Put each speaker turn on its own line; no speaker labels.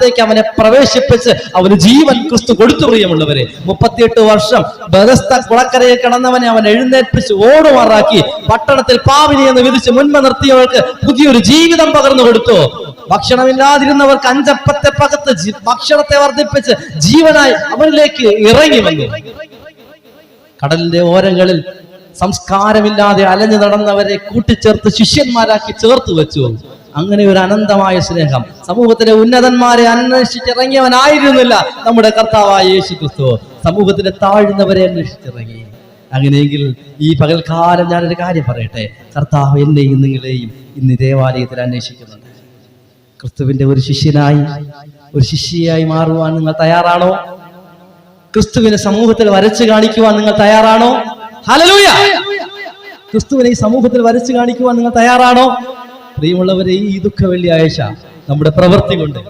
ത്തേക്ക് അവനെ പ്രവേശിപ്പിച്ച് അവന് ജീവൻ ക്രിസ്തു കൊടുത്തു പ്രിയമുള്ളവരെ. മുപ്പത്തിയെട്ട് വർഷം ബദസ്ത കുളക്കരയിൽ കിടന്നവനെ അവൻ എഴുന്നേൽപ്പിച്ച് ഓടുമാറാക്കി പട്ടണത്തിൽ പാവിനി എന്ന് വിധിച്ച് മുൻപ് നിർത്തിയവർക്ക് പുതിയൊരു ജീവിതം പകർന്നു കൊടുത്തു. ഭക്ഷണമില്ലാതിരുന്നവർക്ക് അഞ്ചപ്പത്തെ പകത്ത് ഭക്ഷണത്തെ വർദ്ധിപ്പിച്ച് ജീവനായി അവനിലേക്ക് ഇറങ്ങി വന്നു. കടലിന്റെ ഓരങ്ങളിൽ സംസ്കാരമില്ലാതെ അലഞ്ഞു നടന്നവരെ കൂട്ടിച്ചേർത്ത് ശിഷ്യന്മാരാക്കി ചേർത്ത് വെച്ചു. അങ്ങനെ ഒരു അനന്തമായ സ്നേഹം. സമൂഹത്തിലെ ഉന്നതന്മാരെ അന്വേഷിച്ചിറങ്ങിയവനായിരുന്നില്ല നമ്മുടെ കർത്താവായ യേശു ക്രിസ്തു സമൂഹത്തിലെ താഴ്ന്നവരെ അന്വേഷിച്ചിറങ്ങി. അങ്ങനെയെങ്കിൽ ഈ പകൽക്കാലം ഞാനൊരു കാര്യം പറയട്ടെ. കർത്താവ് എന്നെയും നിങ്ങളെയും ഇന്ന് ദേവാലയത്തിൽ അന്വേഷിക്കുന്നുണ്ട്. ക്രിസ്തുവിന്റെ ഒരു ശിഷ്യനായി ഒരു ശിഷ്യയായി മാറുവാൻ നിങ്ങൾ തയ്യാറാണോ? ക്രിസ്തുവിനെ സമൂഹത്തിൽ വരച്ചു കാണിക്കുവാൻ നിങ്ങൾ തയ്യാറാണോ? ഹലലൂയ ക്രിസ്തുവിനെ ഈ സമൂഹത്തിൽ വരച്ചു കാണിക്കുവാൻ നിങ്ങൾ തയ്യാറാണോ? പ്രിയമുള്ളവരെ ഈ ദുഃഖ വെള്ളിയാഴ്ച നമ്മുടെ പ്രവൃത്തി കൊണ്ട്